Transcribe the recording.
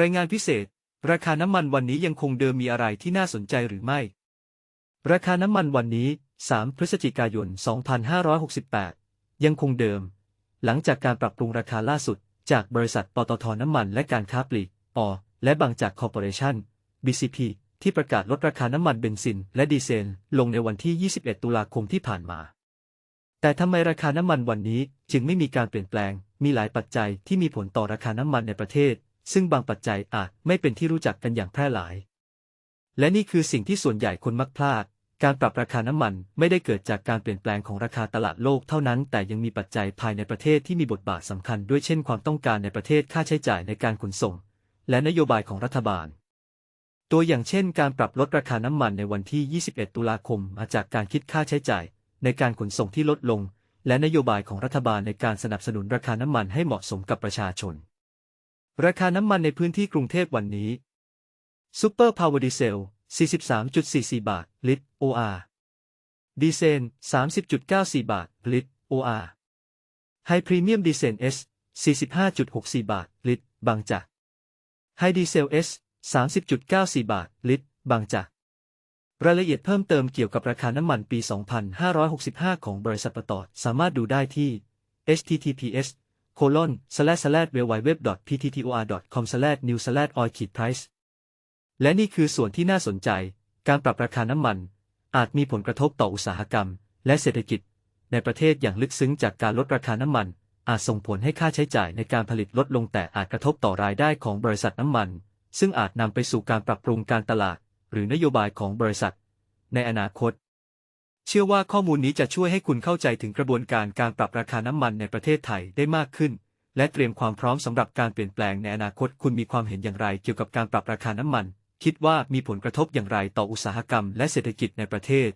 รายงานพิเศษ ราคาน้ำมันวันนี้ยังคงเดิมมีอะไรที่น่าสนใจหรือไม่ ราคาน้ำมันวันนี้ 3 พฤศจิกายน 2568 ยังคงเดิม หลังจากการปรับปรุงราคาล่าสุด จากบริษัทปตทน้ำมันและการค้าปลีกอและบางจากคอร์ปอเรชั่น BCP ที่ประกาศลดราคาน้ำมันเบนซิน และดีเซลลงในวันที่ 21 ตุลาคมที่ผ่านมา แต่ทำไมราคาน้ำมันวันนี้จึงไม่มีการเปลี่ยนแปลง มีหลายปัจจัยที่มีผลต่อราคาน้ำมันในประเทศ ซึ่งบางปัจจัยอาจไม่เป็นที่รู้จักกันอย่างแพร่หลาย และนี่คือสิ่งที่ส่วนใหญ่คนมักพลาด การปรับราคาน้ำมันไม่ได้เกิดจากการเปลี่ยนแปลงของราคาตลาดโลกเท่านั้น แต่ยังมีปัจจัยภายในประเทศที่มีบทบาทสำคัญด้วยเช่นความต้องการในประเทศค่าใช้จ่ายในการขนส่ง และนโยบายของรัฐบาล ตัวอย่างเช่น การปรับลดราคาน้ำมันในวันที่ 21 ตุลาคมมาจากการคิดค่าใช้จ่าย ในการขนส่งที่ลดลง และนโยบายของรัฐบาลในการสนับสนุนราคาน้ำมันให้เหมาะสมกับประชาชน ราคาน้ำมันในพื้นที่กรุงเทพวันนี้ซูเปอร์พาวเวอร์ดีเซล 43.44 บาท ลิตร OR ดีเซล30.94 บาท ลิตร OR ไฮพรีเมียมดีเซล S 45.64 บาท ลิตร บางจากไฮดีเซล S 30.94 บาท ลิตร บางจากรายละเอียดเพิ่มเติมเกี่ยวกับราคาน้ำมันปี 2565 ของบริษัทปตทสามารถดูได้ที่ https colon slash slash www.pttor.com slash new slash oil price และนี่คือส่วนที่น่าสนใจ การปรับราคาน้ำมัน อาจมีผลกระทบต่ออุตสาหกรรม และเศรษฐกิจ ในประเทศอย่างลึกซึ้งจากการลดราคาน้ำมัน อาจส่งผลให้ค่าใช้จ่ายในการผลิตลดลงแต่อาจกระทบต่อรายได้ของบริษัทน้ำมัน ซึ่งอาจนำไปสู่การปรับปรุงการตลาด หรือนโยบายของบริษัท ในอนาคต เชื่อว่าข้อมูลนี้จะช่วยให้คุณเข้าใจถึงกระบวนการการปรับราคาน้ำมันในประเทศไทยได้มากขึ้น และเตรียมความพร้อมสำหรับการเปลี่ยนแปลงในอนาคตคุณมีความเห็นอย่างไรเกี่ยวกับการปรับราคาน้ำมัน คิดว่ามีผลกระทบอย่างไรต่ออุตสาหกรรมและเศรษฐกิจในประเทศ